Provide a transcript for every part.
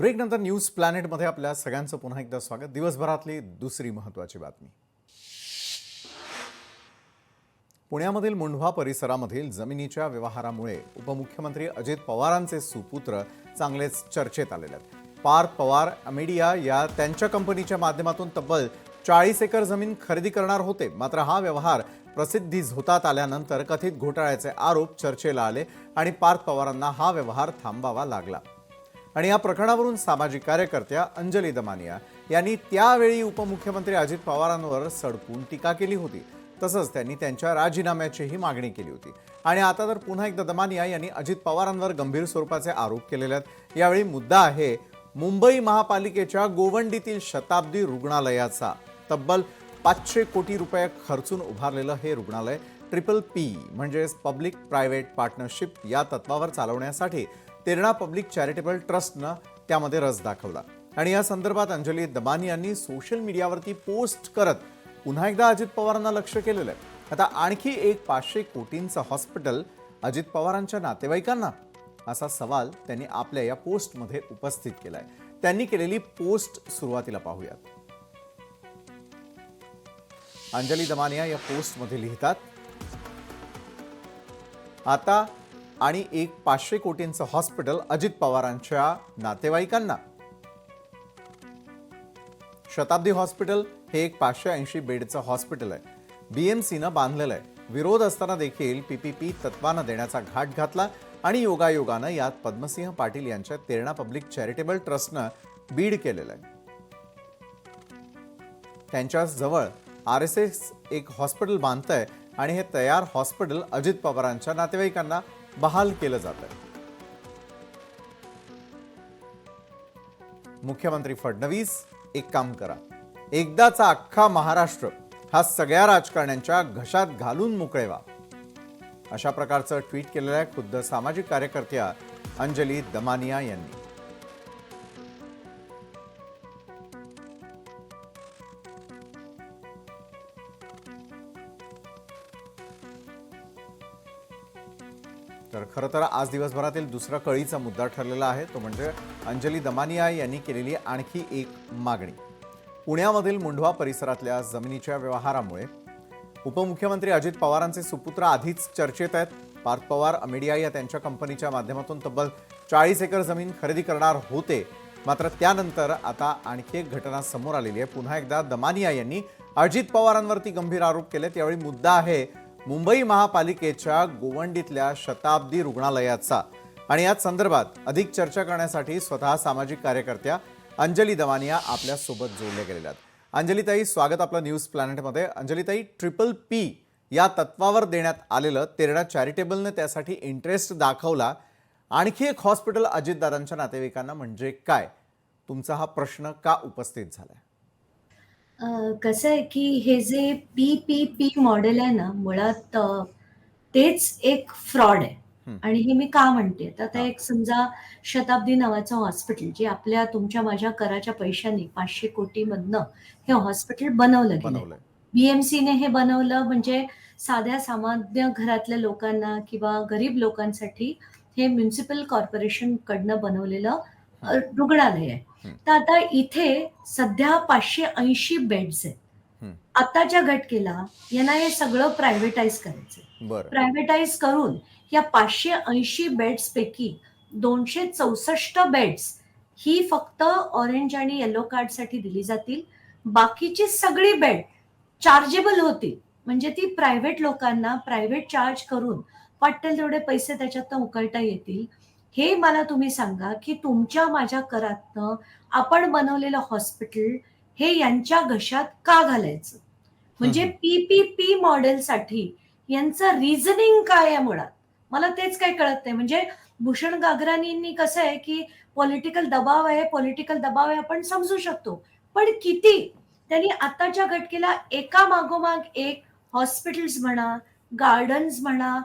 ब्रेकनंतर news प्लॅनेटमध्ये आपल्या सगळ्यांचं पुन्हा एकदा स्वागत. दिवसभरातली दुसरी महत्त्वाची बातमी. पुण्यामधील मुंढवा परिसरामधील जमिनीच्या व्यवहारामुळे उपमुख्यमंत्री अजित पवारांचे सुपुत्र चांगलेच चर्चेत आलेले आहेत. पार्थ पवार अमेडिया या त्यांच्या कंपनीच्या माध्यमातून तब्बल चाळीस एकर जमीन खरेदी करणार होते. मात्र हा व्यवहार प्रसिद्धी झोतात आल्यानंतर कथित घोटाळ्याचे आरोप चर्चेला आले आणि पार्थ पवारांना हा व्यवहार थांबावा लागला. आणि या प्रकरणावरून सामाजिक कार्यकर्त्या अंजली दमानिया यांनी त्यावेळी उपमुख्यमंत्री अजित पवारांवर सडकून टीका केली होती. तसंच त्यांनी त्यांच्या राजीनाम्याचीही मागणी केली होती. आणि आता तर पुन्हा एकदा दमानिया यांनी अजित पवारांवर गंभीर स्वरूपाचे आरोप केलेले आहेत. यावेळी मुद्दा आहे मुंबई महापालिकेच्या गोवंडीतील शताब्दी रुग्णालयाचा. तब्बल पाचशे कोटी रुपये खर्चून उभारलेलं हे रुग्णालय ट्रिपल पी म्हणजेच पब्लिक प्रायव्हेट पार्टनरशिप या तत्वावर चालवण्यासाठी तेरणा पब्लिक चॅरिटेबल ट्रस्टनं त्यामध्ये रस दाखवला. आणि या संदर्भात अंजली दबानी यांनी सोशल मीडियावरती पोस्ट करत पुन्हा एकदा अजित पवारांना लक्ष केलेलं आहे. आता आणखी एक पाचशे कोटींचं हॉस्पिटल अजित पवारांच्या नातेवाईकांना असा सवाल त्यांनी आपल्या या पोस्टमध्ये उपस्थित केलाय. त्यांनी केलेली पोस्ट सुरुवातीला पाहूयात. अंजली दमानिया या पोस्टमध्ये लिहितात आता आणि एक पाचशे कोटींचं हॉस्पिटल अजित पवारांच्या नातेवाईकांना. शताब्दी हॉस्पिटल हे एक पाचशे ऐंशी बेडचं हॉस्पिटल आहे. बीएमसीनं बांधलेलं आहे. विरोध असताना देखील पीपीपी तत्वानं देण्याचा घाट घातला आणि योगायोगानं यात पद्मसिंह पाटील यांच्या तेरणा पब्लिक चॅरिटेबल ट्रस्टनं बीड केलेलं आहे. त्यांच्याजवळ आर एस एस एक हॉस्पिटल बांधतंय आणि हे तयार हॉस्पिटल अजित पवारांच्या नातेवाईकांना बहाल केलं जात आहे मुख्यमंत्री फडणवीस एक काम करा. एकदाचा अख्खा महाराष्ट्र हा सगळ्या राजकारण्यांच्या घशात घालून मोकळेवा. अशा प्रकारचं ट्विट केलेलं आहे खुद्द सामाजिक कार्यकर्त्या अंजली दमानिया यांनी. तर खरं तर आज दिवसभरातील दुसरा कळीचा मुद्दा ठरलेला आहे. तो म्हणजे अंजली दमानिया यांनी केलेली आणखी एक मागणी. पुण्यामधील मुंढवा परिसरातल्या जमिनीच्या व्यवहारामुळे उपमुख्यमंत्री अजित पवारांचे सुपुत्र आधीच चर्चेत आहेत. पार्थ पवार अमेडिया या त्यांच्या कंपनीच्या माध्यमातून तब्बल चाळीस एकर जमीन खरेदी करणार होते. मात्र त्यानंतर आता आणखी एक घटना समोर आलेली आहे. पुन्हा एकदा दमानिया यांनी अजित पवारांवरती गंभीर आरोप केलेत यावेळी मुद्दा आहे मुंबई महापालिकेच्या गोवंडीतल्या शताब्दी रुग्णालयाचा. आणि याच संदर्भात अधिक चर्चा करण्यासाठी स्वतः सामाजिक कार्यकर्त्या अंजली दवानिया आपल्यासोबत जोडल्या गेलेल्या आहेत. अंजलीताई स्वागत आपलं न्यूज प्लॅनेटमध्ये. अंजलीताई ट्रिपल पी या तत्वावर देण्यात आलेलं तेरणा चॅरिटेबलने त्यासाठी इंटरेस्ट दाखवला. आणखी एक हॉस्पिटल अजितदादांच्या नातेवाईकांना म्हणजे काय? तुमचा हा प्रश्न का उपस्थित झालाय? अ, कसं आहे की हे J P P P model आहे ना मुळात अ, तेच एक फ्रॉड आहे हं. आणि हे मी का म्हणते तर आता हा. एक समजा शताब्दी नावाचं हॉस्पिटल जे आपल्या तुमच्या माझ्या कराच्या पैशाने पाचशे कोटी मधनं हे हॉस्पिटल बनवलं गेलं बनवलंय बीएमसीने हे बनवलं म्हणजे साध्या सामान्य घरातल्या लोकांना किंवा गरीब लोकांसाठी हे म्युन्सिपल कॉर्पोरेशन कडनं बनवलेलं रुग्णालय आहे. तर आता इथे सध्या पाचशे ऐंशी बेड्स आहेत. आताच्या घटकेला यांना हे सगळं प्रायव्हेटाईज करायचं प्रायव्हेटाईज करून या पाचशे ऐंशी बेड्स पैकी दोनशे चौसष्ट बेड्स ही फक्त ऑरेंज आणि येलो कार्डसाठी दिली जातील. बाकीची सगळी बेड चार्जेबल होतील. म्हणजे ती प्रायव्हेट लोकांना प्रायव्हेट चार्ज करून वाटेल तेवढे पैसे त्याच्यातनं उकळता येतील. हे मला तुम्ही सांगा की तुमच्या माझ्या करातनं आपण बनवलेलं हॉस्पिटल हे यांच्या घशात का घालायचं? म्हणजे. पीपीपी मॉडेलसाठी यांचं रिझनिंग काय आहे मुळात? मला तेच काही कळत नाही. म्हणजे भूषण गागरानींनी कसं आहे की पॉलिटिकल दबाव आहे पॉलिटिकल दबाव आहे आपण समजू शकतो. पण किती? त्यांनी आताच्या घटकेला एका मागोमाग एक हॉस्पिटल्स म्हणा गार्डन्स म्हणा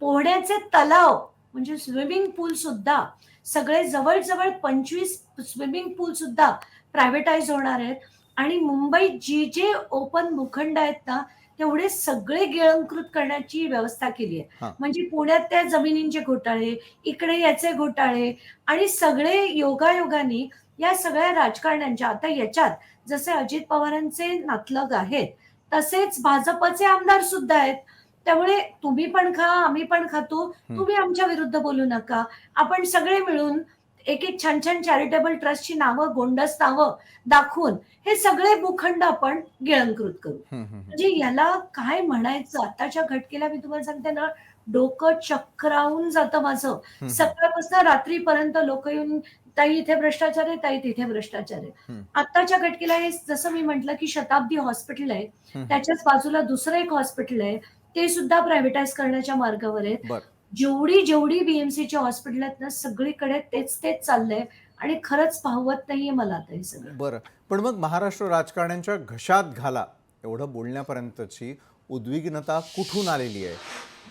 पोहण्याचे तलाव म्हणजे स्विमिंग पूल सुद्धा सगळे जवळजवळ पंचवीस स्विमिंग पूल सुद्धा प्रायव्हेटाईज होणार आहेत. आणि मुंबईत जी जे ओपन भूखंड आहेत ना तेवढे सगळे गिळंकृत करण्याची व्यवस्था केली. आहे. म्हणजे पुण्यात त्या जमिनींचे घोटाळे इकडे याचे घोटाळे आणि सगळे योगायोगाने या सगळ्या राजकारण्यांच्या आता याच्यात जसे अजित पवारांचे नातलग आहेत तसेच भाजपचे आमदार सुद्धा आहेत. त्यामुळे तुम्ही पण खा आम्ही पण खातो तुम्ही आमच्या विरुद्ध बोलू नका आपण सगळे मिळून एक एक छान छान चॅरिटेबल ट्रस्टची नावं गोंडस नावं दाखवून हे सगळे भूखंड आपण गिळंकृत करू. म्हणजे याला काय म्हणायचं आताच्या घटकेला मी तुम्हाला सांगते ना डोकं चक्रावून जातं माझं. सकाळपासून रात्रीपर्यंत लोक येऊन ताई इथे भ्रष्टाचार आहे ताई तिथे भ्रष्टाचार आहे. आताच्या घटकेला हे जसं मी म्हंटल की शताब्दी हॉस्पिटल आहे. त्याच्याच बाजूला दुसरं एक हॉस्पिटल आहे ते सुद्धा प्रायव्हेटाईज करण्याच्या मार्गावर आहे बर. जेवढी जेवढी बीएमसीची हॉस्पिटल आहेत ना सगळीकडे तेच तेच चाललंय आणि खरंच पाहवत नाहीये मला आता हे सगळं. बरं. पण मग महाराष्ट्र राजकारण्यांच्या घशात घाला एवढं बोलण्यापर्यंतची उद्विग्नता कुठून आलेली आहे?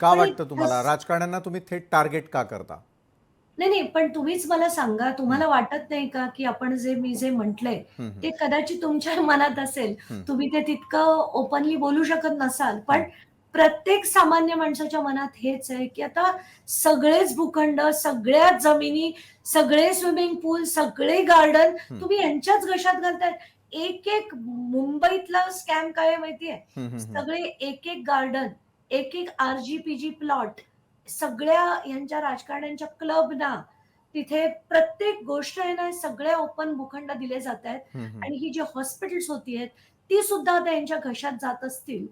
का वाटतं तुम्हाला? राजकारण्यांना तुम्ही थेट टार्गेट का करता? नाही नाही पण तुम्हीच मला सांगा तुम्हाला वाटत नाही का की आपण जे मी जे म्हंटलय. ते कदाचित तुमच्या मनात असेल. तुम्ही ते तितकं ओपनली बोलू शकत नसाल पण प्रत्येक सामान्य माणसाच्या मनात हेच आहे की आता सगळेच भूखंड सगळ्या जमिनी सगळे स्विमिंग पूल सगळे गार्डन. तुम्ही यांच्याच घशात घालताय एक एक मुंबईतला स्कॅम काय माहितीये. सगळे एक एक गार्डन एक एक आरजीपीजी प्लॉट सगळ्या यांच्या राजकारण्यांच्या क्लबना तिथे प्रत्येक गोष्ट आहे ना सगळ्या ओपन भूखंड दिले जात आहेत. आणि ही जी हॉस्पिटल्स होती आहेत ती सुद्धा आता यांच्या घशात जात असतील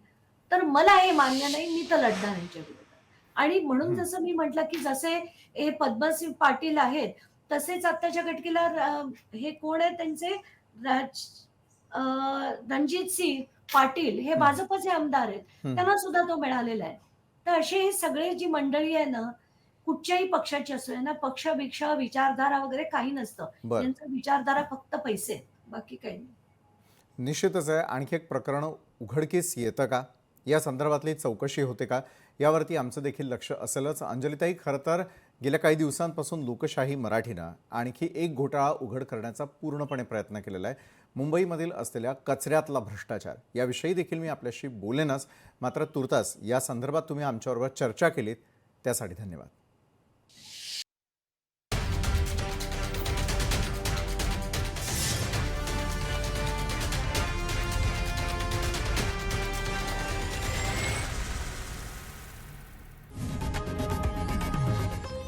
तर मला हे मान्य नाही मी तर लढणार यांच्या विरोधात. आणि म्हणून. जसं मी म्हटलं की जसे हे पद्मसिंग पाटील आहेत तसेच आताच्या घटकेला हे कोण आहेत त्यांचे? राज रणजित सिंग पाटील हे. भाजपचे आमदार आहेत. त्यांना सुद्धा तो मिळालेला आहे. तर असे हे सगळे जी मंडळी आहे ना कुठच्याही पक्षाची असू ना पक्ष बिक्ष विचारधारा वगैरे काही नसतं. बरं. यांचं विचारधारा फक्त पैसे. बाकी काही नाही. निश्चितच आहे. आणखी एक प्रकरण उघडकीस येतं का? या संदर्भातली चौकशी होते का? यावरती आमचं देखील लक्ष असेलच. अंजलिताई खरं तर गेल्या काही दिवसांपासून लोकशाही मराठीनं आणखी एक घोटाळा उघड करण्याचा पूर्णपणे प्रयत्न केलेला आहे. मुंबईमधील असलेल्या कचऱ्यातला भ्रष्टाचार याविषयी देखील मी आपल्याशी बोलेनच. मात्र तुर्तास या संदर्भात तुम्ही आमच्याबरोबर चर्चा केलीत. त्यासाठी धन्यवाद.